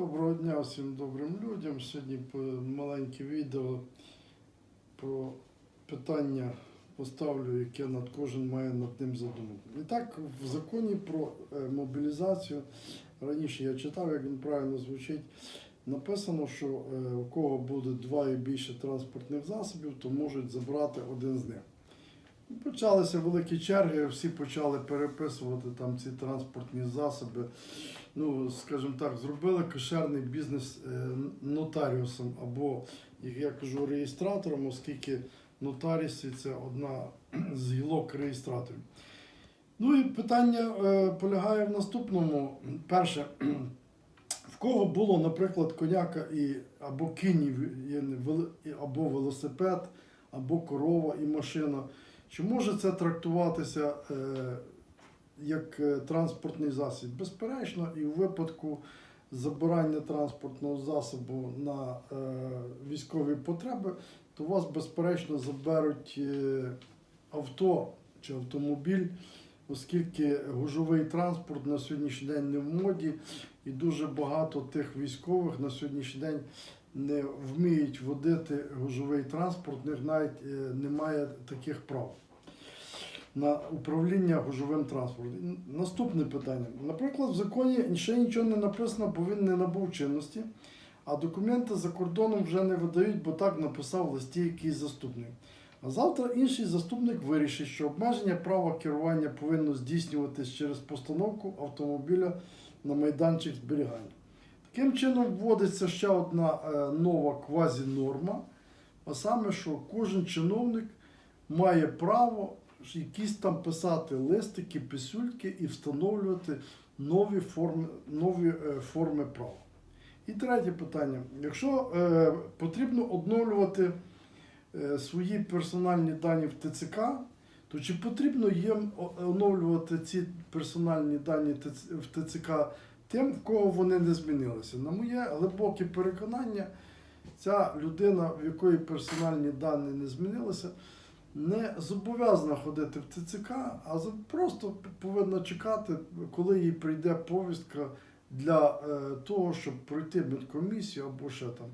Доброго дня всім добрим людям. Сьогодні маленьке відео про питання поставлю, яке над кожен має над ним задумати. І так, в законі про е, мобілізацію, раніше я читав, як він правильно звучить, написано, що е, у кого буде два і більше транспортних засобів, то можуть забрати один з них. Почалися великі черги, всі почали переписувати там ці транспортні засоби. Ну, скажімо так, зробили кошерний бізнес е, нотаріусом або, як я кажу, реєстратором, оскільки нотаріуси це одна з гілок реєстраторів. Ну і питання е, полягає в наступному. Перше, в кого було, наприклад, коняка і або кінь, або велосипед, або корова і машина. Чи може це трактуватися е, як е, транспортний засіб? Безперечно, і у випадку забирання транспортного засобу на е, військові потреби, то вас, безперечно, заберуть авто чи автомобіль, оскільки гужовий транспорт на сьогоднішній день не в моді, і дуже багато тих військових на сьогоднішній день не вміють водити гужовий транспорт, навіть е, немає таких прав на управління гужовим транспортом. Наступне питання. Наприклад, в законі ще нічого не написано, бо він не набув чинності, а документи за кордоном вже не видають, бо так написав в листі якийсь заступник. А завтра інший заступник вирішить, що обмеження права керування повинно здійснюватись через постановку автомобіля на майданчик зберігання. Таким чином вводиться ще одна е, нова квазінорма, а саме, що кожен чиновник має право якісь там писати листики, писюльки і встановлювати нові форми, нові е, форми права. І третє питання. Якщо е, потрібно обновлювати е, свої персональні дані в ТЦК, то чи потрібно їм оновлювати ці персональні дані в ТЦК тим, в кого вони не змінилися? На моє глибоке переконання, ця людина, в якої персональні дані не змінилися, не зобов'язана ходити в ТЦК, а просто повинна чекати, коли їй прийде повістка для е, того, щоб пройти медкомісію або ще там.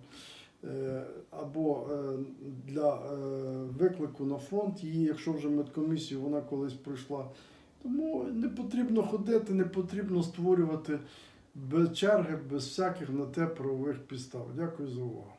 е, Або е, для виклику на фонд її, якщо вже медкомісію вона колись пройшла. Тому не потрібно ходити, не потрібно створювати без черги, без всяких на те правових підстав. Дякую за увагу.